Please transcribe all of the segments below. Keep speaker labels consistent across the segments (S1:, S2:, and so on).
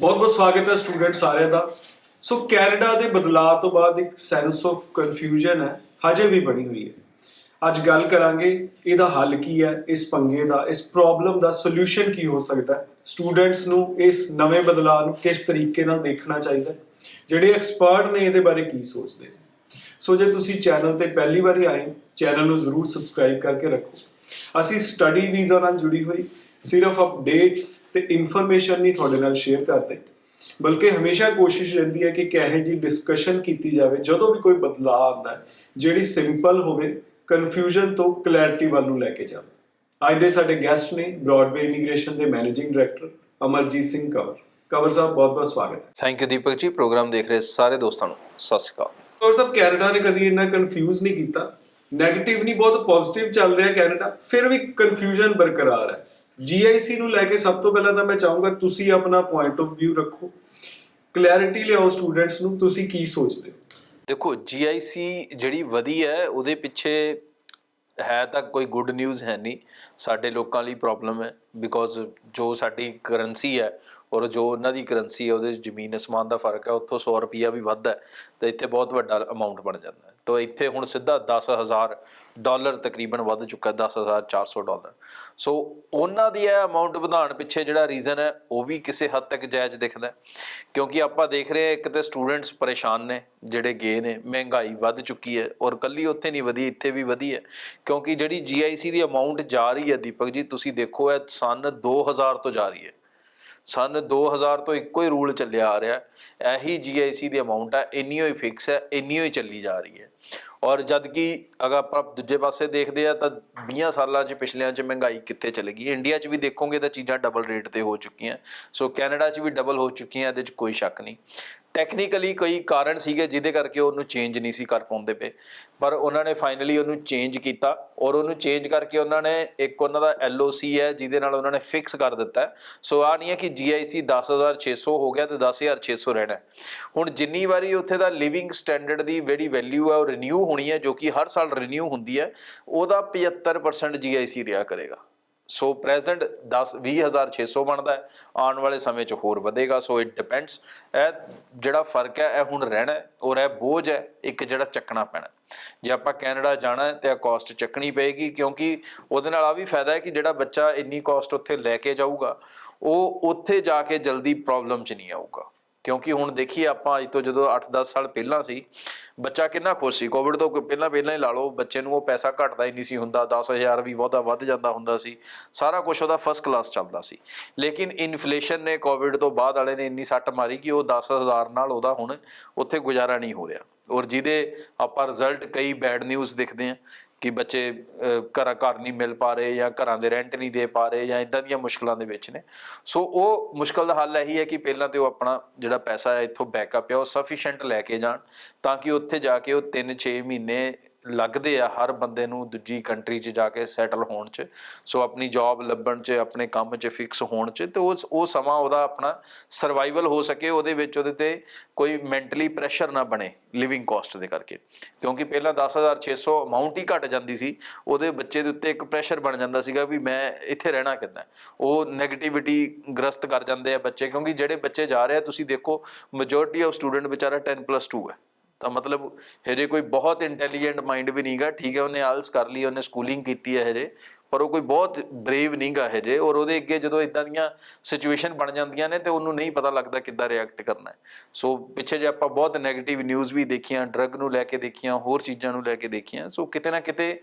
S1: ਬਹੁਤ ਬਹੁਤ ਸਵਾਗਤ ਹੈ ਸਟੂਡੈਂਟ ਸਾਰਿਆਂ ਦਾ। ਸੋ ਕੈਨੇਡਾ ਦੇ ਬਦਲਾਅ ਤੋਂ ਬਾਅਦ ਇੱਕ ਸੈਂਸ ਆਫ ਕਨਫਿਊਜ਼ਨ ਹੈ, ਹਜੇ ਵੀ ਬਣੀ ਹੋਈ ਹੈ। ਅੱਜ ਗੱਲ ਕਰਾਂਗੇ ਇਹਦਾ ਹੱਲ ਕੀ ਹੈ, ਇਸ ਪੰਗੇ ਦਾ, ਇਸ ਪ੍ਰੋਬਲਮ ਦਾ ਸੋਲੂਸ਼ਨ ਕੀ ਹੋ ਸਕਦਾ ਹੈ। ਸਟੂਡੈਂਟਸ ਨੂੰ ਇਸ ਨਵੇਂ ਬਦਲਾਅ ਨੂੰ ਕਿਸ ਤਰੀਕੇ ਨਾਲ ਦੇਖਣਾ ਚਾਹੀਦਾ ਜਿਹੜੇ ਐਕਸਪਰਟ ਨੇ ਇਹਦੇ ਬਾਰੇ ਕੀ ਸੋਚਦੇ ਨੇ। ਸੋ ਜੇ ਤੁਸੀਂ ਚੈਨਲ ਤੇ ਪਹਿਲੀ ਵਾਰੀ ਆਏ ਚੈਨਲ ਨੂੰ ਜ਼ਰੂਰ ਸਬਸਕ੍ਰਾਈਬ ਕਰਕੇ ਰੱਖੋ। ਅਸੀਂ ਸਟੱਡੀ ਵੀਜ਼ਾ ਨਾਲ ਜੁੜੀ ਹੋਈ ਸਿਰਫ ਅਪਡੇਟਸ ਤੇ ਇਨਫੋਰਮੇਸ਼ਨ ਨਹੀਂ ਤੁਹਾਡੇ ਨਾਲ ਸ਼ੇਅਰ ਕਰਦੇ ਬਲਕਿ ਹਮੇਸ਼ਾ ਕੋਸ਼ਿਸ਼ ਰਹਿੰਦੀ ਹੈ ਕਿ ਕਿਹੋ ਜੀ ਡਿਸਕਸ਼ਨ ਕੀਤੀ ਜਾਵੇ ਜਦੋਂ ਵੀ ਕੋਈ ਬਦਲਾਅ ਆਉਂਦਾ ਹੈ ਜਿਹੜੀ ਸਿੰਪਲ ਹੋਵੇ ਕਨਫਿਊਜ਼ਨ ਤੋਂ ਕਲੈਰਿਟੀ ਵੱਲ ਨੂੰ ਲੈ ਕੇ ਜਾਵੇ। ਅੱਜ ਦੇ ਸਾਡੇ ਗੈਸਟ ਨੇ ਬ੍ਰੌਡਵੇ ਇਮੀਗ੍ਰੇਸ਼ਨ ਦੇ ਮੈਨੇਜਿੰਗ ਡਾਇਰੈਕਟਰ ਅਮਰਜੀਤ ਸਿੰਘ ਕੰਵਰ। ਕੰਵਰ ਸਾਹਿਬ ਬਹੁਤ ਬਹੁਤ ਸਵਾਗਤ ਹੈ।
S2: ਥੈਂਕ ਯੂ ਦੀਪਕ ਜੀ। ਪ੍ਰੋਗਰਾਮ ਦੇਖ ਰਹੇ ਸਾਰੇ ਦੋਸਤਾਂ ਨੂੰ। ਸਤਿ ਸ਼੍ਰੀ ਅਕਾਲ।
S1: ਕੰਵਰ ਸਾਹਿਬ ਕੈਨੇਡਾ ਨੇ ਕਦੀ ਇੰਨਾ ਕਨਫਿਊਜ਼ ਨਹੀਂ ਕੀਤਾ। 네ਗੇਟਿਵ ਨਹੀਂ ਬਹੁਤ ਪੋਜ਼ਿਟਿਵ ਚੱਲ ਰਿਹਾ ਕੈਨੇਡਾ। ਫਿਰ ਵੀ ਕਨਫਿਊਜ਼ਨ ਬਰਕਰਾਰ ਹੈ। GIC ਨੂੰ ਲੈ ਕੇ ਸਭ ਤੋਂ ਪਹਿਲਾਂ ਤਾਂ ਮੈਂ ਚਾਹੂੰਗਾ ਤੁਸੀਂ ਆਪਣਾ ਪੁਆਇੰਟ ਆਫ View ਰੱਖੋ। ਕਲੈਰਿਟੀ ਲਿਆਓ ਸਟੂਡੈਂਟਸ ਨੂੰ, ਤੁਸੀਂ ਕੀ ਸੋਚਦੇ ਹੋ?
S2: ਦੇਖੋ GIC ਜਿਹੜੀ ਵਧੀ ਹੈ, ਉਹਦੇ ਪਿੱਛੇ ਹੈ ਤਾਂ ਕੋਈ ਗੁੱਡ ਨਿਊਜ਼ ਹੈ ਨਹੀਂ। ਸਾਡੇ ਲੋਕਾਂ ਲਈ ਪ੍ਰੋਬਲਮ ਹੈ ਬਿਕੋਜ਼ ਜੋ ਸਾਡੀ ਕਰੰਸੀ ਹੈ ਔਰ ਜੋ ਉਹਨਾਂ ਦੀ ਕਰੰਸੀ ਹੈ, ਉਹਦੇ ਜ਼ਮੀਨ ਅਸਮਾਨ ਦਾ ਫ਼ਰਕ ਹੈ, ਉੱਥੋਂ 100 ਰੁਪਿਆ ਵੀ ਵੱਧਦਾ ਹੈ, ਤੇ ਇੱਥੇ ਬਹੁਤ ਵੱਡਾ ਅਮਾਉਂਟ ਬਣ ਜਾਂਦਾ ਹੈ। ਤਾਂ ਇੱਥੇ ਹੁਣ ਸਿੱਧਾ 10000 ਡਾਲਰ ਤਕਰੀਬਨ ਵੱਧ ਚੁੱਕਾ ਹੈ 10400 ਡਾਲਰ। ਸੋ ਉਹਨਾਂ ਦੀ ਇਹ ਅਮਾਉਂਟ ਵਧਾਉਣ ਪਿੱਛੇ ਜਿਹੜਾ ਰੀਜ਼ਨ ਹੈ, ਉਹ ਵੀ ਕਿਸੇ ਹੱਦ ਤੱਕ ਜਾਇਜ਼ ਦਿਖਦਾ ਕਿਉਂਕਿ ਆਪਾਂ ਦੇਖ ਰਹੇ ਹਾਂ ਇੱਕ ਤੇ ਸਟੂਡੈਂਟਸ ਪਰੇਸ਼ਾਨ ਨੇ, ਜਿਹੜੇ ਗਏ ਨੇ, ਮਹਿੰਗਾਈ ਵੱਧ ਚੁੱਕੀ ਹੈ ਔਰ ਕੱਲੀ ਉੱਥੇ ਨਹੀਂ ਵਧੀ, ਇੱਥੇ ਵੀ ਵਧੀ ਹੈ। ਕਿਉਂਕਿ ਜਿਹੜੀ GIC ਦੀ ਅਮਾਉਂਟ ਜਾ ਰਹੀ ਹੈ ਦੀਪਕ ਜੀ, ਤੁਸੀਂ ਦੇਖੋ ਇਹ ਸਨ 2000 ਤੋਂ ਜਾ ਰਹੀ ਹੈ। ਸਨ 2000 ਤੋਂ ਇੱਕੋ ਹੀ ਰੂਲ ਚੱਲਿਆ ਆ ਰਿਹਾ ਹੈ। ਇਹੀ GIC ਦੀ ਅਮਾਉਂਟ ਹੈ ਇੰਨੀ ਹੋਈ ਫਿਕਸ ਹੈ ਇੰਨੀ ਹੋਈ ਚੱਲੀ ਜਾ ਰਹੀ ਹੈ। ਔਰ ਜਦ ਕਿ ਅਗਰ ਆਪਾਂ ਦੂਜੇ ਪਾਸੇ ਦੇਖਦੇ ਆ ਤਾਂ 20 ਸਾਲਾਂ 'ਚ ਪਿਛਲਿਆਂ 'ਚ ਮਹਿੰਗਾਈ ਕਿੱਥੇ ਚਲੇ ਗਈ? ਇੰਡੀਆ 'ਚ ਵੀ ਦੇਖੋਗੇ ਤਾਂ ਚੀਜ਼ਾਂ ਡਬਲ ਰੇਟ ਤੇ ਹੋ ਚੁੱਕੀਆਂ। ਸੋ ਕੈਨੇਡਾ 'ਚ ਵੀ ਡਬਲ ਹੋ ਚੁੱਕੀਆਂ, ਇਹਦੇ 'ਚ ਕੋਈ ਸ਼ੱਕ ਨਹੀਂ। ਟੈਕਨੀਕਲੀ ਕਈ ਕਾਰਨ ਸੀਗੇ ਜਿਹਦੇ ਕਰਕੇ ਉਹਨੂੰ ਚੇਂਜ ਨਹੀਂ ਸੀ ਕਰ ਪਾਉਂਦੇ ਪਏ। ਪਰ ਉਹਨਾਂ ਨੇ ਫਾਈਨਲੀ ਉਹਨੂੰ ਚੇਂਜ ਕੀਤਾ ਔਰ ਉਹਨੂੰ ਚੇਂਜ ਕਰਕੇ ਉਹਨਾਂ ਨੇ ਇੱਕ ਉਹਨਾਂ ਦਾ LOC ਹੈ ਜਿਹਦੇ ਨਾਲ ਉਹਨਾਂ ਨੇ ਫਿਕਸ ਕਰ ਦਿੱਤਾ। ਸੋ ਆ ਨਹੀਂ ਹੈ ਕਿ GIC 10600 ਹੋ ਗਿਆ ਤੇ 10600 ਰਹਿਣਾ ਹੁਣ ਜਿੰਨੀ ਵਾਰੀ ਉੱਥੇ ਦਾ ਲਿਵਿੰਗ ਸਟੈਂਡਰਡ ਦੀ ਜਿਹੜੀ ਵੈਲਿਊ ਹੈ ਉਹ ਰੀਨਿਊ ਹੋਣੀ ਹੈ ਜੋ ਕਿ ਹਰ ਸਾਲ ਰੀਨਿਊ ਹੁੰਦੀ ਹੈ, ਉਹਦਾ 75% GIC ਰਿਹਾ ਕਰੇਗਾ। ਸੋ ਪ੍ਰੈਜ਼ੈਂਟ 10 20600 ਬਣਦਾ ਹੈ। ਆਉਣ ਵਾਲੇ ਸਮੇਂ 'ਚ ਹੋਰ ਵਧੇਗਾ। ਸੋ ਇਟ ਡਿਪੈਂਡਸ ਇਹ ਜਿਹੜਾ ਫ਼ਰਕ ਹੈ, ਇਹ ਹੁਣ ਰਹਿਣਾ ਹੈ ਔਰ ਇਹ ਬੋਝ ਹੈ, ਇੱਕ ਜਿਹੜਾ ਚੱਕਣਾ ਪੈਣਾ ਜੇ ਆਪਾਂ ਕੈਨੇਡਾ ਜਾਣਾ ਹੈ, ਤੇ ਇਹ ਕਾਸਟ ਚੱਕਣੀ ਪਏਗੀ, ਕਿਉਂਕਿ ਉਹਦੇ ਨਾਲ ਆ ਵੀ ਫਾਇਦਾ ਹੈ ਕਿ ਜਿਹੜਾ ਬੱਚਾ ਇੰਨੀ ਕਾਸਟ ਉੱਥੇ ਲੈ ਕੇ ਜਾਊਗਾ, ਉਹ ਉੱਥੇ ਜਾ ਕੇ ਜਲਦੀ ਪ੍ਰੋਬਲਮ 'ਚ ਨਹੀਂ ਆਊਗਾ। ਕਿਉਂਕਿ ਹੁਣ ਦੇਖੀਏ ਆਪਾਂ ਅੱਜ ਤੋਂ ਜਦੋਂ 8-10 ਸਾਲ ਪਹਿਲਾਂ ਸੀ, ਬੱਚਾ ਕਿੰਨਾ ਖੁਸ਼ ਸੀ ਕੋਵਿਡ ਤੋਂ ਪਹਿਲਾਂ ਪਹਿਲਾਂ ਹੀ ਲਾ ਲਓ, ਬੱਚੇ ਨੂੰ ਉਹ ਪੈਸਾ ਘਟਦਾ ਹੀ ਨਹੀਂ ਸੀ ਹੁੰਦਾ 10000 ਵੀ ਬਹੁਤਾ ਵੱਧ ਜਾਂਦਾ ਹੁੰਦਾ ਸੀ, ਸਾਰਾ ਕੁਝ ਉਹਦਾ ਫਸਟ ਕਲਾਸ ਚੱਲਦਾ ਸੀ। ਲੇਕਿਨ ਇਨਫਲੇਸ਼ਨ ਨੇ ਕੋਵਿਡ ਤੋਂ ਬਾਅਦ ਵਾਲੇ ਨੇ ਇੰਨੀ ਸੱਟ ਮਾਰੀ ਕਿ ਉਹ 10000 ਨਾਲ ਉਹਦਾ ਹੁਣ ਉੱਥੇ ਗੁਜ਼ਾਰਾ ਨਹੀਂ ਹੋ ਰਿਹਾ। ਔਰ ਜਿਹਦੇ ਆਪਾਂ ਰਿਜ਼ਲਟ ਕਈ ਬੈਡ ਨਿਊਜ਼ ਦੇਖਦੇ ਆ ਕਿ ਬੱਚੇ ਘਰਾਂ ਘਰ ਨਹੀਂ ਮਿਲ ਪਾ ਰਹੇ ਜਾਂ ਘਰਾਂ ਦੇ ਰੈਂਟ ਨਹੀਂ ਦੇ ਪਾ ਰਹੇ ਜਾਂ ਇਦਾਂ ਦੀਆਂ ਮੁਸ਼ਕਲਾਂ ਦੇ ਵਿੱਚ ਨੇ। ਸੋ ਉਹ ਮੁਸ਼ਕਲ ਦਾ ਹੱਲ ਇਹੀ ਹੈ ਕਿ ਪਹਿਲਾਂ ਤੇ ਉਹ ਆਪਣਾ ਜਿਹੜਾ ਪੈਸਾ ਹੈ ਇੱਥੋਂ ਬੈਕਅਪ ਹੈ, ਉਹ ਸਫੀਸ਼ੀਐਂਟ ਲੈ ਕੇ ਜਾਣ ਤਾਂ ਕਿ ਉੱਥੇ ਜਾ ਕੇ ਉਹ 3-6 ਮਹੀਨੇ ਲੱਗਦੇ ਆ ਹਰ ਬੰਦੇ ਨੂੰ ਦੂਜੀ ਕੰਟਰੀ 'ਚ ਜਾ ਕੇ ਸੈਟਲ ਹੋਣ 'ਚ। ਸੋ ਆਪਣੀ ਜੌਬ ਲੱਭਣ 'ਚ, ਆਪਣੇ ਕੰਮ 'ਚ ਫਿਕਸ ਹੋਣ 'ਚ, ਤੇ ਉਹ ਉਹ ਸਮਾਂ ਉਹਦਾ ਆਪਣਾ ਸਰਵਾਈਵਲ ਹੋ ਸਕੇ, ਉਹਦੇ ਵਿੱਚ ਉਹਦੇ ਤੇ ਕੋਈ ਮੈਂਟਲੀ ਪ੍ਰੈਸ਼ਰ ਨਾ ਬਣੇ ਲਿਵਿੰਗ ਕਾਸਟ ਦੇ ਕਰਕੇ। ਕਿਉਂਕਿ ਪਹਿਲਾਂ 10600 ਅਮਾਉਂਟ ਹੀ ਘਟ ਜਾਂਦੀ ਸੀ, ਉਹਦੇ ਬੱਚੇ ਦੇ ਉੱਤੇ ਇੱਕ ਪ੍ਰੈਸ਼ਰ ਬਣ ਜਾਂਦਾ ਸੀਗਾ ਵੀ ਮੈਂ ਇੱਥੇ ਰਹਿਣਾ ਕਿੱਦਾਂ। ਉਹ 네ਗੇਟਿਵਿਟੀ ਗ੍ਰਸਤ ਕਰ ਜਾਂਦੇ ਆ ਬੱਚੇ, ਕਿਉਂਕਿ ਜਿਹੜੇ ਬੱਚੇ ਜਾ ਰਹੇ ਆ, ਤੁਸੀਂ ਦੇਖੋ ਮੈਜੋਰਟੀ ਆਫ ਸਟੂਡੈਂਟ ਵਿਚਾਰਾ 10+2 ਹੈ। ਤਾਂ ਮਤਲਬ ਹਜੇ ਕੋਈ ਬਹੁਤ ਇੰਟੈਲੀਜੈਂਟ ਮਾਈਂਡ ਵੀ ਨਹੀਂਗਾ ਠੀਕ ਹੈ, ਉਹਨੇ ਆਲਸ ਕਰ ਲਈ, ਉਹਨੇ ਸਕੂਲਿੰਗ ਕੀਤੀ ਹੈ ਹਜੇ, ਪਰ ਉਹ ਕੋਈ ਬਹੁਤ ਬਰੇਵ ਨਹੀਂਗਾ ਹਜੇ ਔਰ ਉਹਦੇ ਅੱਗੇ ਜਦੋਂ ਇਦਾਂ ਦੀਆਂ ਸਿਚੁਏਸ਼ਨ ਬਣ ਜਾਂਦੀਆਂ ਨੇ ਤੇ ਉਹਨੂੰ ਨਹੀਂ ਪਤਾ ਲੱਗਦਾ ਕਿੱਦਾਂ ਰਿਐਕਟ ਕਰਨਾ ਹੈ। ਸੋ ਪਿੱਛੇ ਜੇ ਆਪਾਂ ਬਹੁਤ 네ਗੇਟਿਵ ਨਿਊਜ਼ ਵੀ ਦੇਖੀਆਂ ਡਰੱਗ ਨੂੰ ਲੈ ਕੇ ਦੇਖੀਆਂ, ਹੋਰ ਚੀਜ਼ਾਂ ਨੂੰ ਲੈ ਕੇ ਦੇਖੀਆਂ ਸੋ ਕਿਤੇ ਨਾ ਕਿਤੇ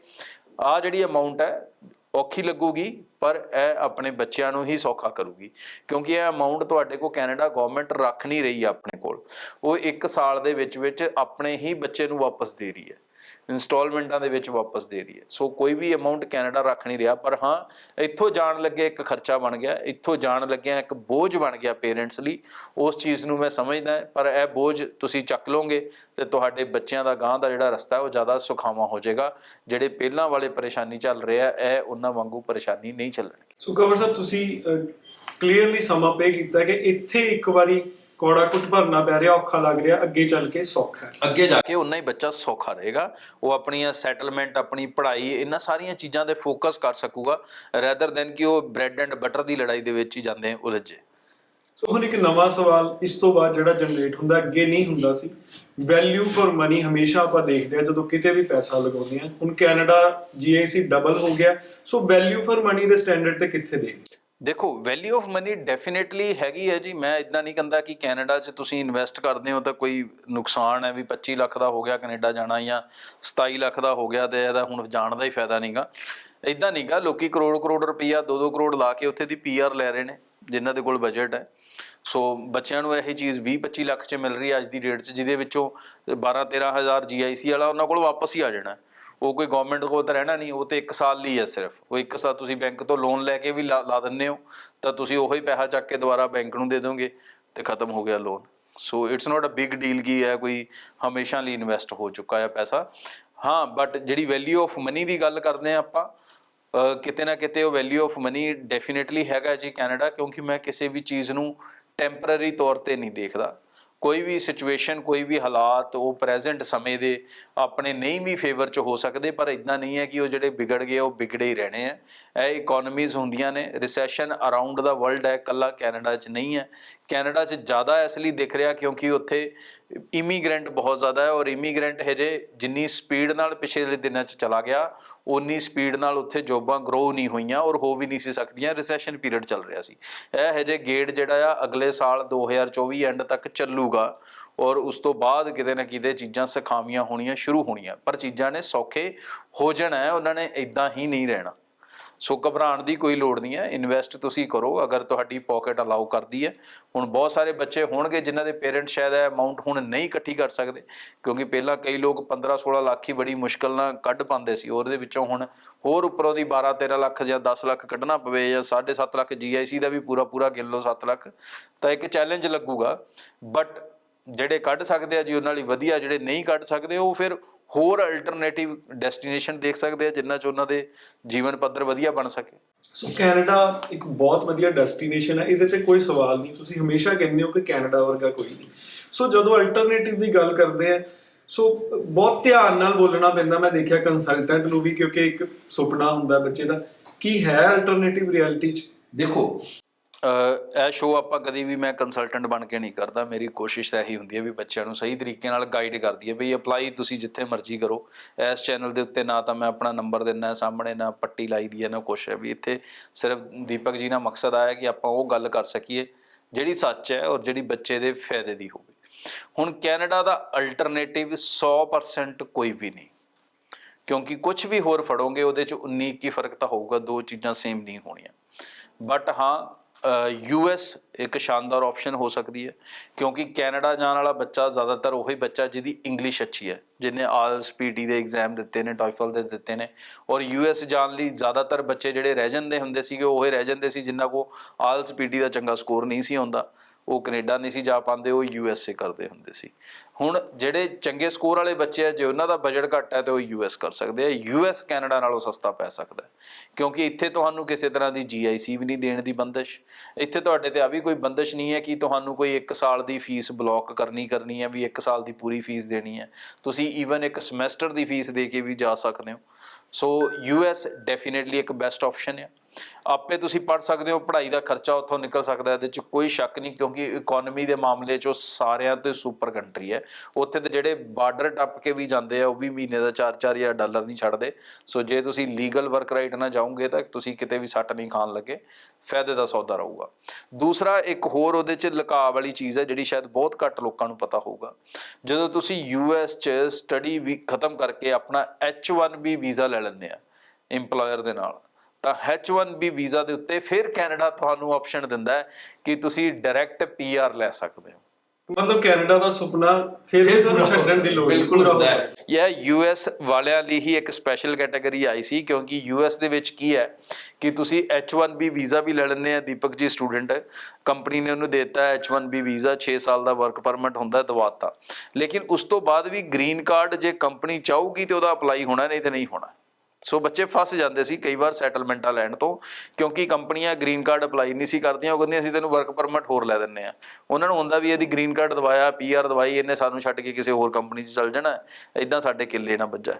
S2: ਆ ਜਿਹੜੀ ਅਮਾਉਂਟ ਹੈ ਔਖੀ ਲੱਗੂਗੀ, ਪਰ ਇਹ ਆਪਣੇ ਬੱਚਿਆਂ ਨੂੰ ਹੀ ਸੌਖਾ ਕਰੂਗੀ। ਕਿਉਂਕਿ ਇਹ ਅਮਾਉਂਟ ਤੁਹਾਡੇ ਕੋਲ ਕੈਨੇਡਾ ਗਵਰਨਮੈਂਟ ਰੱਖ ਨਹੀਂ ਰਹੀ ਆਪਣੇ ਕੋਲ। ਉਹ 1 ਸਾਲ ਦੇ ਵਿੱਚ ਵਿੱਚ ਆਪਣੇ ਹੀ ਬੱਚੇ ਨੂੰ ਵਾਪਸ ਦੇ ਰਹੀ ਹੈ। ਇਨਸਟਾਲਮੈਂਟਾਂ ਦੇ ਵਿੱਚ ਵਾਪਸ ਦੇ ਰਹੀ ਹੈ। ਸੋ ਕੋਈ ਵੀ ਅਮਾਉਂਟ ਕੈਨੇਡਾ ਰੱਖ ਨਹੀਂ ਰਿਹਾ, ਪਰ ਹਾਂ, ਇੱਥੋਂ ਜਾਣ ਲੱਗੇ ਇੱਕ ਖਰਚਾ ਬਣ ਗਿਆ, ਇੱਥੋਂ ਜਾਣ ਲੱਗਿਆ ਇੱਕ ਬੋਝ ਬਣ ਗਿਆ ਪੇਰੈਂਟਸ ਲਈ। ਉਸ ਚੀਜ਼ ਨੂੰ ਮੈਂ ਸਮਝਦਾ ਪਰ ਇਹ ਬੋਝ ਤੁਸੀਂ ਚੱਕ ਲਓਗੇ ਤੇ ਤੁਹਾਡੇ ਬੱਚਿਆਂ ਦਾ ਗਾਂ ਦਾ ਜਿਹੜਾ ਰਸਤਾ ਉਹ ਜ਼ਿਆਦਾ ਸੁਖਾਵਾਂ ਹੋ ਜਾਏਗਾ। ਜਿਹੜੇ ਪਹਿਲਾਂ ਵਾਲੇ ਪਰੇਸ਼ਾਨੀ ਚੱਲ ਰਿਹਾ ਇਹ ਉਹਨਾਂ ਵਾਂਗੂ ਪਰੇਸ਼ਾਨੀ ਨਹੀਂ ਚੱਲਣਗੇ।
S1: ਸੋ ਕੰਵਰ ਸਾਹਿਬ, ਤੁਸੀਂ ਕਲੀਅਰਲੀ ਸਮਾਂ ਪੇ ਕੀਤਾ ਕਿ ਇੱਥੇ ਇੱਕ ਵਾਰੀ ਕੋੜਾ ਕੁੱਟ ਭਰਨਾ ਪੈ ਰਿਹਾ ਔਖਾ ਲੱਗ ਰਿਹਾ ਅੱਗੇ ਚੱਲ ਕੇ ਸੌਖਾ ਹੈ।
S2: ਅੱਗੇ ਜਾ ਕੇ ਉਨਾ ਹੀ ਬੱਚਾ ਸੌਖਾ ਰਹੇਗਾ ਉਹ ਆਪਣੀਆਂ ਸੈਟਲਮੈਂਟ ਆਪਣੀ ਪੜ੍ਹਾਈ ਇਹਨਾਂ ਸਾਰੀਆਂ ਚੀਜ਼ਾਂ ਤੇ ਫੋਕਸ ਕਰ ਸਕੂਗਾ ਰੈਦਰ ਦੈਨ ਕਿ ਉਹ ਬ੍ਰੈਡ ਐਂਡ ਬਟਰ ਦੀ ਲੜਾਈ ਦੇ ਵਿੱਚ ਹੀ ਜਾਂਦੇ ਉਲਝੇ।
S1: ਸੋ ਹੁਣ ਇੱਕ ਨਵਾਂ ਸਵਾਲ ਇਸ ਤੋਂ ਬਾਅਦ ਜਿਹੜਾ ਜਨਰੇਟ ਹੁੰਦਾ ਅੱਗੇ ਨਹੀਂ ਹੁੰਦਾ ਸੀ। ਵੈਲਿਊ ਫॉर ਮਨੀ ਹਮੇਸ਼ਾ ਆਪਾਂ ਦੇਖਦੇ ਆ ਜਦੋਂ ਕਿਤੇ ਵੀ ਪੈਸਾ ਲਗਾਉਂਦੇ ਆ ਹੁਣ ਕੈਨੇਡਾ ਜੀਆਈਸੀ ਡਬਲ ਹੋ ਗਿਆ ਸੋ ਵੈਲਿਊ ਫॉर ਮਨੀ ਦੇ ਸਟੈਂਡਰਡ ਤੇ ਕਿੱਥੇ ਦੇ
S2: ਦੇਖੋ ਵੈਲਿਊ ਆਫ ਮਨੀ ਡੈਫੀਨਿਟਲੀ ਹੈਗੀ ਹੈ ਜੀ। ਮੈਂ ਇਦਾਂ ਨਹੀਂ ਕਹਿੰਦਾ ਕਿ ਕੈਨੇਡਾ 'ਚ ਤੁਸੀਂ ਇਨਵੈਸਟ ਕਰਦੇ ਹੋ ਤਾਂ ਕੋਈ ਨੁਕਸਾਨ ਹੈ ਵੀ 25 ਲੱਖ ਦਾ ਹੋ ਗਿਆ ਕੈਨੇਡਾ ਜਾਣਾ ਜਾਂ 27 ਲੱਖ ਦਾ ਹੋ ਗਿਆ ਤੇ ਇਹਦਾ ਹੁਣ ਜਾਣ ਦਾ ਹੀ ਫਾਇਦਾ ਨਹੀਂਗਾ ਇਦਾਂ ਨਹੀਂਗਾ ਲੋਕੀ ਕਰੋੜ ਕਰੋੜ ਰੁਪਈਆ 2-2 ਕਰੋੜ ਲਾ ਕੇ ਉੱਥੇ ਦੀ ਪੀਆਰ ਲੈ ਰਹੇ ਨੇ, ਜਿਨ੍ਹਾਂ ਦੇ ਕੋਲ ਬਜਟ ਹੈ। ਸੋ ਬੱਚਿਆਂ ਨੂੰ ਇਹ ਚੀਜ਼ 20-25 ਲੱਖ 'ਚ ਮਿਲ ਰਹੀ ਹੈ ਅੱਜ ਦੀ ਡੇਟ 'ਚ, ਜਿਹਦੇ ਵਿੱਚੋਂ 12-13 ਹਜ਼ਾਰ ਜੀਆਈਸੀ ਵਾਲਾ ਉਹਨਾਂ ਕੋਲ ਵਾਪਸ ਹੀ ਆ ਜਾਣਾ। ਉਹ ਕੋਈ ਗਵਰਨਮੈਂਟ ਕੋਲ ਤਾਂ ਰਹਿਣਾ ਨਹੀਂ, ਉਹ ਤੇ 1 ਸਾਲ ਲਈ ਹੈ ਸਿਰਫ। ਉਹ 1 ਸਾਲ ਤੁਸੀਂ ਬੈਂਕ ਤੋਂ ਲੋਨ ਲੈ ਕੇ ਵੀ ਲਾ ਲਾ ਦਿੰਦੇ ਹੋ, ਤਾਂ ਤੁਸੀਂ ਉਹੀ ਪੈਸਾ ਚੱਕ ਕੇ ਦੁਬਾਰਾ ਬੈਂਕ ਨੂੰ ਦੇ ਦੋਗੇ ਤੇ ਖਤਮ ਹੋ ਗਿਆ loan so it's not a big deal ਕੀ ਹੈ ਕੋਈ ਹਮੇਸ਼ਾ ਲਈ ਇਨਵੈਸਟ ਹੋ ਚੁੱਕਾ ਹੈ ਪੈਸਾ। ਹਾਂ ਬਟ ਜਿਹੜੀ ਵੈਲਿਊ ਆਫ ਮਨੀ ਦੀ ਗੱਲ ਕਰਦੇ ਆ ਆਪਾਂ ਕਿਤੇ ਨਾ ਕਿਤੇ ਉਹ ਵੈਲਿਊ ਆਫ ਮਨੀ ਡੈਫੀਨਿਟਲੀ ਹੈਗਾ ਜੀ ਕੈਨੇਡਾ, ਕਿਉਂਕਿ ਮੈਂ ਕਿਸੇ ਵੀ ਚੀਜ਼ ਨੂੰ ਟੈਂਪਰੇਰੀ ਤੌਰ ਤੇ ਨਹੀਂ ਦੇਖਦਾ। ਕੋਈ ਵੀ ਸਿਚੁਏਸ਼ਨ ਕੋਈ ਵੀ ਹਾਲਾਤ ਉਹ ਪ੍ਰੈਜ਼ੈਂਟ ਸਮੇਂ ਦੇ ਆਪਣੇ ਨਹੀਂ ਵੀ ਫੇਵਰ ਚ ਹੋ ਸਕਦੇ, ਪਰ ਇਦਾਂ ਨਹੀਂ ਹੈ ਕਿ ਉਹ ਜਿਹੜੇ ਵਿਗੜ ਗਏ ਉਹ ਵਿਗੜੇ ਹੀ ਰਹਿਣੇ ਆ। ਇਹ ਇਕਨੋਮੀਜ਼ ਹੁੰਦੀਆਂ ਨੇ ਰਿਸੈਸ਼ਨ ਅਰਾਊਂਡ ਦਾ ਵਰਲਡ ਹੈ ਕੱਲਾ ਕੈਨੇਡਾ 'ਚ ਨਹੀਂ ਹੈ। ਕੈਨੇਡਾ 'ਚ ਜ਼ਿਆਦਾ ਇਸ ਲਈ ਦਿਖ ਰਿਹਾ ਕਿਉਂਕਿ ਉੱਥੇ ਇਮੀਗ੍ਰੈਂਟ ਬਹੁਤ ਜ਼ਿਆਦਾ ਹੈ ਔਰ ਇਮੀਗ੍ਰੈਂਟ ਹਜੇ ਜਿੰਨੀ ਸਪੀਡ ਨਾਲ ਪਿਛਲੇ ਦਿਨਾਂ 'ਚ ਚਲਾ ਗਿਆ ਉਨੀ ਸਪੀਡ ਨਾਲ ਉੱਥੇ ਜੋਬਾਂ ਗਰੋ ਨਹੀਂ ਹੋਈਆਂ ਔਰ ਹੋ ਵੀ ਨਹੀਂ ਸੀ ਸਕਦੀਆਂ ਰਿਸੈਸ਼ਨ ਪੀਰੀਅਡ ਚੱਲ ਰਿਹਾ ਸੀ। ਇਹ ਹਜੇ ਗੇਟ ਜਿਹੜਾ ਆ ਅਗਲੇ ਸਾਲ 2024 ਐਂਡ ਤੱਕ ਚੱਲੂਗਾ ਔਰ ਉਸ ਤੋਂ ਬਾਅਦ ਕਿਤੇ ਨਾ ਕਿਤੇ ਚੀਜ਼ਾਂ ਸਿਖਾਵੀਆਂ ਹੋਣੀਆਂ ਸ਼ੁਰੂ ਹੋਣੀਆਂ। ਪਰ ਚੀਜ਼ਾਂ ਨੇ ਸੌਖੇ ਹੋ ਜਾਣਾ ਹੈ, ਉਹਨਾਂ ਨੇ ਇਦਾਂ ਹੀ ਨਹੀਂ ਰਹਿਣਾ। ਸੋ ਘਬਰਾਉਣ ਦੀ ਕੋਈ ਲੋੜ ਨਹੀਂ ਹੈ। ਇਨਵੈਸਟ ਤੁਸੀਂ ਕਰੋ। ਅਗਰ ਤੁਹਾਡੀ ਪਾਕਟ ਅਲਾਉ ਕਰਦੀ ਹੈ, ਹੁਣ ਬਹੁਤ ਸਾਰੇ ਬੱਚੇ ਹੋਣਗੇ ਜਿਨ੍ਹਾਂ ਦੇ ਪੇਰੈਂਟ ਸ਼ਾਇਦ ਇਹ ਅਮਾਉਂਟ ਹੁਣ ਨਹੀਂ ਇਕੱਠੀ ਕਰ ਸਕਦੇ, ਕਿਉਂਕਿ ਪਹਿਲਾਂ ਕਈ ਲੋਕ 15 16 ਲੱਖ ਹੀ ਬੜੀ ਮੁਸ਼ਕਲ ਨਾਲ ਕੱਢ ਪਾਉਂਦੇ ਸੀ। ਉਹਦੇ ਵਿੱਚੋਂ ਹੁਣ ਹੋਰ ਉੱਪਰੋਂ ਦੀ 12 13 ਲੱਖ ਜਾਂ 10 ਲੱਖ ਕੱਢਣਾ ਪਵੇ ਜਾਂ 7.5 ਲੱਖ ਜੀਆਈਸੀ ਦਾ ਵੀ ਪੂਰਾ ਪੂਰਾ ਗਿਣ ਲਓ 7 ਲੱਖ, ਤਾਂ ਇੱਕ ਚੈਲੰਜ ਲੱਗੂਗਾ। ਬਟ ਜਿਹੜੇ ਕੱਢ ਸਕਦੇ ਆ ਜੀ, ਉਹਨਾਂ ਲਈ ਵਧੀਆ, ਜਿਹੜੇ ਨਹੀਂ ਕੱਢ ਸਕਦੇ, ਉਹ ਫਿਰ ਹੋਰ ਅਲਟਰਨੇਟਿਵ ਡੈਸਟੀਨੇਸ਼ਨ ਦੇਖ ਸਕਦੇ ਆ ਜਿੰਨਾ ਚ ਉਹਨਾਂ ਦੇ ਜੀਵਨ ਪੱਧਰ ਵਧੀਆ ਬਣ ਸਕੇ।
S1: ਸੋ ਕੈਨੇਡਾ ਇੱਕ ਬਹੁਤ ਵਧੀਆ ਡੈਸਟੀਨੇਸ਼ਨ ਹੈ। ਇਹਦੇ ਤੇ ਕੋਈ ਸਵਾਲ ਨਹੀਂ। ਤੁਸੀਂ ਹਮੇਸ਼ਾ ਕਹਿੰਦੇ ਹੋ ਕਿ ਕੈਨੇਡਾ ਵਰਗਾ ਕੋਈ ਨਹੀਂ। ਸੋ ਜਦੋਂ ਅਲਟਰਨੇਟਿਵ ਦੀ ਗੱਲ ਕਰਦੇ ਆ ਸੋ ਬਹੁਤ ਧਿਆਨ ਨਾਲ ਬੋਲਣਾ ਪੈਂਦਾ। ਮੈਂ ਦੇਖਿਆ ਕੰਸਲਟੈਂਟ ਨੂੰ ਵੀ ਕਿਉਂਕਿ ਇੱਕ ਸੁਪਨਾ ਹੁੰਦਾ ਬੱਚੇ ਦਾ। ਕੀ ਹੈ ਅਲਟਰਨੇਟਿਵ ਰਿਐਲਿਟੀ ਚ?
S2: ਦੇਖੋ ਇਹ ਸ਼ੋਅ ਆਪਾਂ ਕਦੀ ਵੀ ਮੈਂ ਕੰਸਲਟੈਂਟ ਬਣ ਕੇ ਨਹੀਂ ਕਰਦਾ। ਮੇਰੀ ਕੋਸ਼ਿਸ਼ ਤਾਂ ਇਹੀ ਹੁੰਦੀ ਹੈ ਵੀ ਬੱਚਿਆਂ ਨੂੰ ਸਹੀ ਤਰੀਕੇ ਨਾਲ ਗਾਈਡ ਕਰਦੀ ਹੈ ਵੀ ਅਪਲਾਈ ਤੁਸੀਂ ਜਿੱਥੇ ਮਰਜ਼ੀ ਕਰੋ। ਇਸ ਚੈਨਲ ਦੇ ਉੱਤੇ ਨਾ ਤਾਂ ਮੈਂ ਆਪਣਾ ਨੰਬਰ ਦਿੰਦਾ ਸਾਹਮਣੇ ਨਾ ਪੱਟੀ ਲਾਈ ਦੀ ਹੈ, ਨਾ ਕੁਛ ਹੈ। ਵੀ ਇੱਥੇ ਸਿਰਫ ਦੀਪਕ ਜੀ ਨਾਲ ਮਕਸਦ ਆਇਆ ਕਿ ਆਪਾਂ ਉਹ ਗੱਲ ਕਰ ਸਕੀਏ, ਜਿਹੜੀ ਸੱਚ ਹੈ ਔਰ ਜਿਹੜੀ ਬੱਚੇ ਦੇ ਫਾਇਦੇ ਦੀ ਹੋਵੇ। ਹੁਣ ਕੈਨੇਡਾ ਦਾ ਅਲਟਰਨੇਟਿਵ 100% ਕੋਈ ਵੀ ਨਹੀਂ। ਕਿਉਂਕਿ ਕੁਝ ਵੀ ਹੋਰ ਫੜੋਗੇ, ਉਹਦੇ ਚ 19 ਕੀ ਫ਼ਰਕ ਤਾਂ ਹੋਊਗਾ, ਦੋ ਚੀਜ਼ਾਂ ਸੇਮ ਨਹੀਂ ਹੋਣੀਆਂ। ਬਟ ਹਾਂ ਯੂਐਸ ਇੱਕ ਸ਼ਾਨਦਾਰ ਆਪਸ਼ਨ ਹੋ ਸਕਦੀ ਹੈ, ਕਿਉਂਕਿ ਕੈਨੇਡਾ ਜਾਣ ਵਾਲਾ ਬੱਚਾ ਜ਼ਿਆਦਾਤਰ ਉਹੀ ਬੱਚਾ ਜਿਹਦੀ ਇੰਗਲਿਸ਼ ਅੱਛੀ ਹੈ, ਜਿਹਨੇ ਆਲਸ ਪੀਟੀ ਦੇ ਐਗਜ਼ਾਮ ਦਿੱਤੇ ਨੇ ਟੋਇਫਲ ਦੇ ਦਿੱਤੇ ਨੇ, ਔਰ ਯੂਐਸ ਜਾਣ ਲਈ ਜ਼ਿਆਦਾਤਰ ਬੱਚੇ ਜਿਹੜੇ ਰਹਿ ਜਾਂਦੇ ਹੁੰਦੇ ਸੀਗੇ, ਉਹ ਹੀ ਰਹਿ ਜਾਂਦੇ ਸੀ ਜਿਨ੍ਹਾਂ ਕੋ ਆਲਸ ਪੀਟੀ ਦਾ ਚੰਗਾ ਸਕੋਰ ਨਹੀਂ ਸੀ ਆਉਂਦਾ ਉਹ ਕੈਨੇਡਾ ਨਹੀਂ ਸੀ ਜਾ ਪਾਉਂਦੇ, ਉਹ ਯੂਐਸਏ ਕਰਦੇ ਹੁੰਦੇ ਸੀ। ਹੁਣ ਜਿਹੜੇ ਚੰਗੇ ਸਕੋਰ ਵਾਲੇ ਬੱਚੇ ਆ, ਜੇ ਉਹਨਾਂ ਦਾ ਬਜਟ ਘੱਟ ਹੈ, ਤੇ ਉਹ ਯੂਐਸ ਕਰ ਸਕਦੇ ਆ। ਯੂਐਸ ਕੈਨੇਡਾ ਨਾਲੋਂ ਸਸਤਾ ਪੈ ਸਕਦਾ ਕਿਉਂਕਿ ਇੱਥੇ ਤੁਹਾਨੂੰ ਕਿਸੇ ਤਰ੍ਹਾਂ ਦੀ ਜੀਆਈਸੀ ਵੀ ਨਹੀਂ ਦੇਣ ਦੀ ਬੰਦਸ਼। ਇੱਥੇ ਤੁਹਾਡੇ ਤੇ ਆ ਵੀ ਕੋਈ ਬੰਦਸ਼ ਨਹੀਂ ਹੈ ਕਿ ਤੁਹਾਨੂੰ ਕੋਈ 1 ਸਾਲ ਦੀ ਫੀਸ ਬਲੌਕ ਕਰਨੀ ਕਰਨੀ ਹੈ, ਵੀ 1 ਸਾਲ ਦੀ ਪੂਰੀ ਫੀਸ ਦੇਣੀ ਹੈ। ਤੁਸੀਂ ਈਵਨ ਇੱਕ ਸਮੈਸਟਰ ਦੀ ਫੀਸ ਦੇ ਕੇ ਵੀ ਜਾ ਸਕਦੇ ਹੋ। ਸੋ ਯੂਐਸ ਡੈਫੀਨਿਟਲੀ ਇੱਕ ਬੈਸਟ ਆਪਸ਼ਨ ਹੈ ਆਪੇ ਤੁਸੀਂ ਪੜ ਸਕਦੇ ਹੋ, ਪੜ੍ਹਾਈ ਦਾ ਖਰਚਾ ਉੱਥੋਂ ਨਿਕਲ ਸਕਦਾ ਇਹਦੇ ਚ ਕੋਈ ਸ਼ੱਕ ਨਹੀਂ ਕਿਉਂਕਿ ਇਕਨੋਮੀ ਦੇ ਮਾਮਲੇ 'ਚ ਉਹ ਸਾਰਿਆਂ ਤੋਂ ਸੁਪਰ ਕੰਟਰੀ ਹੈ। ਉੱਥੇ ਤੇ ਜਿਹੜੇ ਬਾਰਡਰ ਟੱਪ ਕੇ ਵੀ ਜਾਂਦੇ ਆ, ਉਹ ਵੀ ਮਹੀਨੇ ਦਾ 4-4000 ਡਾਲਰ ਨਹੀਂ ਛੱਡਦੇ। ਸੋ ਜੇ ਤੁਸੀਂ ਲੀਗਲ ਵਰਕ ਰਾਈਟ ਨਾਲ ਜਾਓਗੇ ਤਾਂ ਤੁਸੀਂ ਕਿਤੇ ਵੀ ਸੱਟ ਨਹੀਂ ਖਾਣ ਲੱਗੇ, ਫਾਇਦੇ ਦਾ ਸੌਦਾ ਰਹੂਗਾ। ਦੂਸਰਾ, ਇੱਕ ਹੋਰ ਉਹਦੇ 'ਚ ਲੁਕਾਅ ਵਾਲੀ ਚੀਜ਼ ਹੈ, ਜਿਹੜੀ ਸ਼ਾਇਦ ਬਹੁਤ ਘੱਟ ਲੋਕਾਂ ਨੂੰ ਪਤਾ ਹੋਊਗਾ। ਜਦੋਂ ਤੁਸੀਂ ਯੂਐਸ 'ਚ ਸਟੱਡੀ ਵੀ ਖਤਮ ਕਰਕੇ ਆਪਣਾ H1B ਵੀਜ਼ਾ ਲੈ ਲੈਂਦੇ ਆ, EMPLOYER ਦੇ ਨਾਲ ਤਾਂ H1B ਵੀਜ਼ਾ ਦੇ ਉੱਤੇ ਫਿਰ ਕੈਨੇਡਾ ਤੁਹਾਨੂੰ ਆਪਸ਼ਨ ਦਿੰਦਾ ਹੈ ਕਿ ਤੁਸੀਂ ਡਾਇਰੈਕਟ ਪੀਆਰ ਲੈ ਸਕਦੇ ਹੋ।
S1: ਮਤਲਬ ਕੈਨੇਡਾ ਦਾ ਸੁਪਨਾ ਫਿਰ ਵੀ ਤੁਹਾਨੂੰ ਛੱਡਣ ਦੀ ਲੋੜ ਨਹੀਂ,
S2: ਬਿਲਕੁਲ
S1: ਹੋ
S2: ਹੁੰਦਾ
S1: ਸਕਦਾ।
S2: ਹੈ ਇਹ ਯੂਐਸ ਵਾਲਿਆਂ ਲਈ ਹੀ ਇੱਕ ਸਪੈਸ਼ਲ ਕੈਟਾਗਰੀ ਆਈ ਸੀ ਕਿਉਂਕਿ ਯੂਐਸ ਦੇ ਵਿੱਚ ਕੀ ਹੈ ਕਿ ਤੁਸੀਂ H1B ਵੀਜ਼ਾ ਵੀ ਲੈ ਲੈਂਦੇ ਆ। ਦੀਪਕ ਜੀ ਸਟੂਡੈਂਟ ਹੈ ਕੰਪਨੀ ਨੇ ਉਹਨੂੰ ਦਿੱਤਾ ਹੈ H1B ਵੀਜ਼ਾ 6 ਸਾਲ ਦਾ ਵਰਕ ਪਰਮਿਟ ਹੁੰਦਾ ਹੈ ਦਵਾਤਾ। ਲੇਕਿਨ ਉਸ ਤੋਂ ਬਾਅਦ ਵੀ ਗ੍ਰੀਨ ਕਾਰਡ ਜੇ ਕੰਪਨੀ ਚਾਹੂਗੀ ਤੇ ਉਹਦਾ ਅਪਲਾਈ ਹੋਣਾ ਨਹੀਂ ਤੇ ਨਹੀਂ ਹੋਣਾ। ਸੋ ਬੱਚੇ ਫਸ ਜਾਂਦੇ ਸੀ ਕਈ ਵਾਰ ਸੈਟਲਮੈਂਟਾਂ ਲੈਣ ਤੋਂ, ਕਿਉਂਕਿ ਕੰਪਨੀਆਂ ਗ੍ਰੀਨ ਕਾਰਡ ਅਪਲਾਈ ਨਹੀਂ ਸੀ ਕਰਦੀਆਂ, ਉਹ ਕਹਿੰਦੀਆਂ ਅਸੀਂ ਤੈਨੂੰ ਵਰਕ ਪਰਮਿਟ ਹੋਰ ਲੈ ਦਿੰਨੇ ਆ ਉਹਨਾਂ ਨੂੰ ਹੁੰਦਾ ਵੀ ਇਹਦੀ ਗ੍ਰੀਨ ਕਾਰਡ ਦਵਾਇਆ ਪੀਆਰ ਦਵਾਈ, ਇਹਨੇ ਸਾਨੂੰ ਛੱਡ ਕੇ ਕਿਸੇ ਹੋਰ ਕੰਪਨੀ 'ਚ ਚੱਲ ਜਾਣਾ ਇਦਾਂ ਸਾਡੇ ਕਿੱਲੇ ਨਾ ਵੱਜਾ।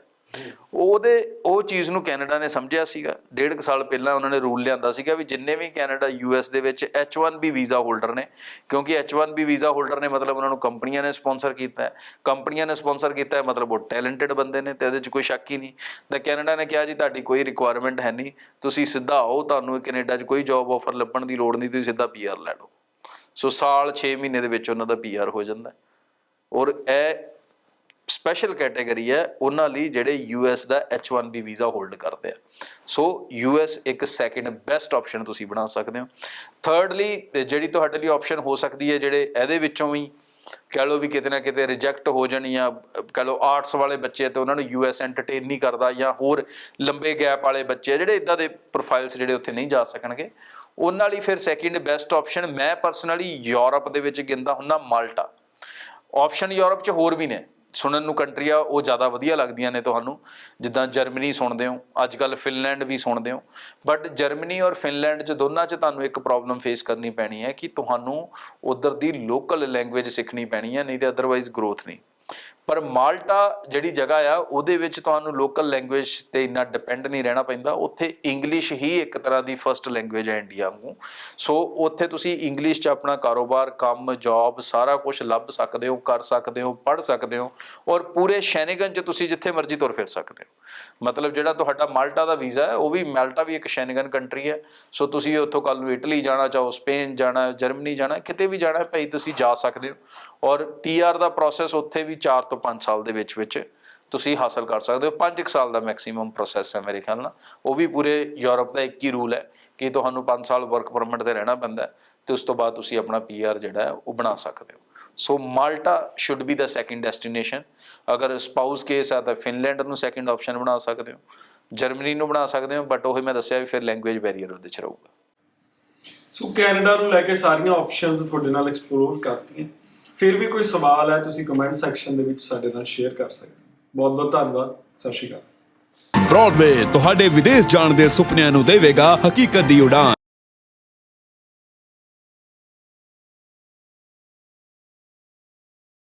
S2: ਉਹਦੇ, ਉਹ ਚੀਜ਼ ਨੂੰ ਕੈਨੇਡਾ ਨੇ ਸਮਝਿਆ ਸੀਗਾ। ਡੇਢ ਕੁ ਸਾਲ ਪਹਿਲਾਂ ਉਹਨਾਂ ਨੇ ਰੂਲ ਲਿਆਂਦਾ ਸੀਗਾ ਵੀ ਜਿੰਨੇ ਵੀ ਕੈਨੇਡਾ ਯੂਐਸ ਦੇ ਵਿੱਚ H1B ਵੀਜ਼ਾ ਹੋਲਡਰ ਨੇ, ਕਿਉਂਕਿ H1B ਵੀਜ਼ਾ ਹੋਲਡਰ ਨੇ ਮਤਲਬ ਉਹਨਾਂ ਨੂੰ ਕੰਪਨੀਆਂ ਨੇ ਸਪਾਂਸਰ ਕੀਤਾ ਹੈ। ਕੰਪਨੀਆਂ ਨੇ ਸਪਾਂਸਰ ਕੀਤਾ ਹੈ, ਮਤਲਬ ਉਹ ਟੈਲੈਂਟਡ ਬੰਦੇ ਨੇ ਤੇ ਇਹਦੇ 'ਚ ਕੋਈ ਸ਼ੱਕ ਹੀ ਨਹੀਂ। ਤਾਂ ਕੈਨੇਡਾ ਨੇ ਕਿਹਾ ਜੀ, ਤੁਹਾਡੀ ਕੋਈ ਰਿਕੁਆਇਰਮੈਂਟ ਹੈ ਨਹੀਂ। ਤੁਸੀਂ ਸਿੱਧਾ ਆਓ, ਤੁਹਾਨੂੰ ਕੈਨੇਡਾ 'ਚ ਕੋਈ ਜੌਬ ਆਫਰ ਲੱਭਣ ਦੀ ਲੋੜ ਨਹੀਂ, ਤੁਸੀਂ ਸਿੱਧਾ ਪੀਆਰ ਲੈ ਲਓ। ਸੋ ਸਾਲ 6 ਮਹੀਨੇ ਦੇ ਵਿੱਚ ਉਹਨਾਂ ਦਾ ਪੀਆਰ ਹੋ ਜਾਂਦਾ ਔਰ ਇਹ ਸਪੈਸ਼ਲ ਕੈਟਾਗਰੀ ਹੈ ਉਹਨਾਂ ਲਈ ਜਿਹੜੇ ਯੂਐਸ ਦਾ H1B ਵੀਜ਼ਾ ਹੋਲਡ ਕਰਦੇ ਆ। ਸੋ ਯੂਐਸ ਇੱਕ ਸੈਕਿੰਡ ਬੈਸਟ ਆਪਸ਼ਨ ਤੁਸੀਂ ਬਣਾ ਸਕਦੇ ਹੋ। ਥਰਡਲੀ ਜਿਹੜੀ ਤੁਹਾਡੇ ਲਈ ਆਪਸ਼ਨ ਹੋ ਸਕਦੀ ਹੈ ਜਿਹੜੇ ਇਹਦੇ ਵਿੱਚੋਂ ਵੀ ਕਹ ਲਓ ਵੀ ਕਿਤੇ ਨਾ ਕਿਤੇ ਰਿਜੈਕਟ ਹੋ ਜਾਣੀ ਆ ਕਹ ਲਓ ਆਰਟਸ ਵਾਲੇ ਬੱਚੇ ਤੇ ਉਹਨਾਂ ਨੂੰ ਯੂਐਸ ਐਂਟਰਟੇਨ ਨਹੀਂ ਕਰਦਾ ਜਾਂ ਹੋਰ ਲੰਬੇ ਗੈਪ ਵਾਲੇ ਬੱਚੇ ਆ, ਜਿਹੜੇ ਇਦਾਂ ਦੇ ਪ੍ਰੋਫਾਈਲਸ ਜਿਹੜੇ ਉੱਥੇ ਨਹੀਂ ਜਾ ਸਕਣਗੇ। ਉਹਨਾਂ ਲਈ ਫਿਰ ਸੈਕਿੰਡ ਬੈਸਟ ਆਪਸ਼ਨ ਮੈਂ ਪਰਸਨਲੀ ਯੂਰਪ ਦੇ ਵਿੱਚ ਗਿੰਦਾ ਹੁੰਨਾ ਮਾਲਟਾ। ਆਪਸ਼ਨ ਯੂਰਪ 'ਚ ਹੋਰ ਵੀ ਨੇ। ਸੁਣਨ ਨੂੰ ਕੰਟਰੀਆਂ ਉਹ ਜ਼ਿਆਦਾ ਵਧੀਆ ਲੱਗਦੀਆਂ ਨੇ ਤੁਹਾਨੂੰ। ਜਿੱਦਾਂ ਜਰਮਨੀ ਸੁਣਦੇ ਹੋ ਅੱਜ ਕੱਲ ਫਿਨਲੈਂਡ ਵੀ ਸੁਣਦੇ ਹੋ। ਬਟ ਜਰਮਨੀ ਔਰ ਫਿਨਲੈਂਡ 'ਚ ਦੋਨਾਂ 'ਚ ਤੁਹਾਨੂੰ ਇੱਕ ਪ੍ਰੋਬਲਮ ਫੇਸ ਕਰਨੀ ਪੈਣੀ ਹੈ ਕਿ ਤੁਹਾਨੂੰ ਉਧਰ ਦੀ ਲੋਕਲ ਲੈਂਗੁਏਜ ਸਿੱਖਣੀ ਪੈਣੀ ਹੈ, ਨਹੀਂ ਤੇ ਅਦਰਵਾਈਜ਼ ਗਰੋਥ ਨਹੀਂ। ਪਰ ਮਾਲਟਾ ਜਿਹੜੀ ਜਗ੍ਹਾ ਆ, ਉਹਦੇ ਵਿੱਚ ਤੁਹਾਨੂੰ ਲੋਕਲ ਲੈਂਗੁਏਜ ਤੇ ਇੰਨਾ ਡਿਪੈਂਡ ਨਹੀਂ ਰਹਿਣਾ ਪੈਂਦਾ। ਉੱਥੇ ਇੰਗਲਿਸ਼ ਹੀ ਇੱਕ ਤਰ੍ਹਾਂ ਦੀ ਫਰਸਟ ਲੈਂਗੁਏਜ ਹੈ ਇੰਡੀਆ ਨੂੰ ਸੋ ਉੱਥੇ ਤੁਸੀਂ ਇੰਗਲਿਸ਼ 'ਚ ਆਪਣਾ ਕਾਰੋਬਾਰ, ਕੰਮ ਜੌਬ ਸਾਰਾ ਕੁਝ ਲੱਭ ਸਕਦੇ ਹੋ, ਕਰ ਸਕਦੇ ਹੋ, ਪੜ੍ਹ ਸਕਦੇ ਹੋ ਔਰ ਪੂਰੇ ਸ਼ੈਨੇਗਨ 'ਚ ਤੁਸੀਂ ਜਿੱਥੇ ਮਰਜ਼ੀ ਤੁਰ ਫਿਰ ਸਕਦੇ ਹੋ। ਮਤਲਬ ਜਿਹੜਾ ਤੁਹਾਡਾ ਮਾਲਟਾ ਦਾ ਵੀਜ਼ਾ ਹੈ, ਉਹ ਵੀ ਮਾਲਟਾ ਵੀ ਇੱਕ ਸ਼ੈਨੇਗਨ ਕੰਟਰੀ ਹੈ। ਸੋ ਤੁਸੀਂ ਉੱਥੋਂ ਕੱਲ ਨੂੰ ਇਟਲੀ ਜਾਣਾ ਚਾਹੋ ਸਪੇਨ ਜਾਣਾ ਜਰਮਨੀ ਜਾਣਾ, ਕਿਤੇ ਵੀ ਜਾਣਾ ਭਾਈ ਤੁਸੀਂ ਜਾ ਸਕਦੇ ਹੋ। ਔਰ ਪੀਆਰ ਦਾ ਪ੍ਰੋਸੈਸ ਉੱਥੇ ਵੀ 4 ਤੋਂ 5 ਸਾਲ ਦੇ ਵਿੱਚ ਵਿੱਚ ਤੁਸੀਂ ਹਾਸਲ ਕਰ ਸਕਦੇ ਹੋ। 5 ਸਾਲ ਦਾ ਮੈਕਸਿਮਮ ਪ੍ਰੋਸੈਸ ਹੈ ਮੇਰੇ ਖਿਆਲ ਨਾਲ। ਉਹ ਵੀ ਪੂਰੇ ਯੂਰਪ ਦਾ ਇੱਕ ਹੀ ਰੂਲ ਹੈ ਕਿ ਤੁਹਾਨੂੰ 5 ਸਾਲ ਵਰਕ ਪਰਮਿਟ ਤੇ ਰਹਿਣਾ ਪੈਂਦਾ ਹੈ ਤੇ ਉਸ ਤੋਂ ਬਾਅਦ ਤੁਸੀਂ ਆਪਣਾ ਪੀਆਰ ਜਿਹੜਾ ਉਹ ਬਣਾ ਸਕਦੇ ਹੋ। So Malta should be the second destination ਅਗਰ ਸਪਾਊਸ ਕੇਸ ਆ ਤਾਂ ਫਿਨਲੈਂਡ ਨੂੰ ਸੈਕਿੰਡ ਆਪਸ਼ਨ ਬਣਾ ਸਕਦੇ ਹੋ। ਜਰਮਨੀ ਨੂੰ ਬਣਾ ਸਕਦੇ ਹੋ ਬਟ ਉਹ ਮੈਂ ਦੱਸਿਆ ਵੀ ਫਿਰ ਲੈਂਗੁਏਜ ਬੈਰੀਅਰ ਉਹਦੇ ਚ ਰਹੂਗਾ।
S1: ਸੋ ਕੈਨੇਡਾ ਨੂੰ ਲੈ ਕੇ ਸਾਰੀਆਂ ਆਪਸ਼ਨਸ ਤੁਹਾਡੇ ਨਾਲ ਐਕਸਪਲੋਰ ਕਰਤੀਆਂ ਫਿਰ ਵੀ ਕੋਈ ਸਵਾਲ ਹੈ, ਤੁਸੀਂ ਕਮੈਂਟ ਸੈਕਸ਼ਨ ਦੇ ਵਿੱਚ ਸਾਡੇ ਨਾਲ ਸ਼ੇਅਰ ਕਰ ਸਕਦੇ ਹੋ। ਬਹੁਤ ਬਹੁਤ ਧੰਨਵਾਦ, ਸਤਿ ਸ਼੍ਰੀ ਅਕਾਲ।
S3: ਬ੍ਰੌਡਵੇ ਤੁਹਾਡੇ ਵਿਦੇਸ਼ ਜਾਣ ਦੇ ਸੁਪਨਿਆਂ ਨੂੰ ਦੇਵੇਗਾ ਹਕੀਕਤ ਦੀ ਉਡਾਨ।